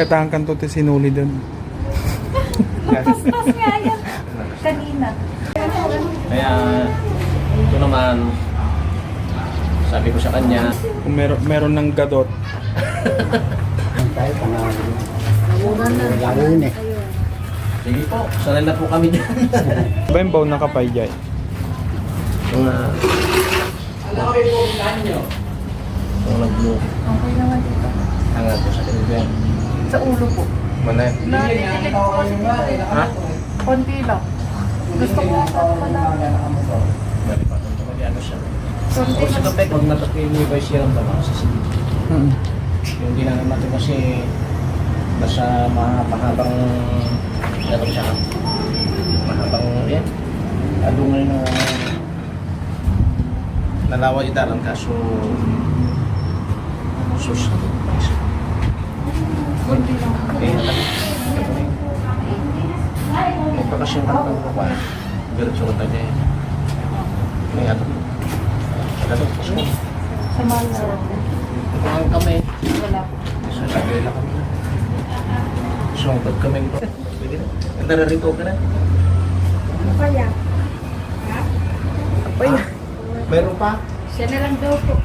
Gatahan kan to sinuli doon. Tapos nga yan. Kanina. Kaya, ito naman, sabi ko sa kanya, Kung meron, meron ng gadot. Tayo. Laro yun eh. sige po, sanay na po kami dyan. Ba yung baw nakapay jay? Yung, uh, yung nag-blue, Okay naman dito. hangal ko sa kanya. Sa ulo po. Manay. Natitigil ko kasi dito eh. Ha? Konti lang. Gusto ko pala. Bali pa, ito ko ano siya. Konti Kung sa lang. kapit, huwag ni Vice Yaram ba sa sige. Hmm. Yung ginagawa natin kasi nasa ma mahabang ano siya mahabang yan adungan na nalawa itaran kaso sus Konti lang. eh may pakasyon ka ng kukuha diretso ko tayo may ato ano kasi Sa mga ang kami Wala po. So, sabi nila kami. Sungkot kami po. Pwede na. Nararito ka na. Kaya. Mayroon pa? Siya na lang daw po.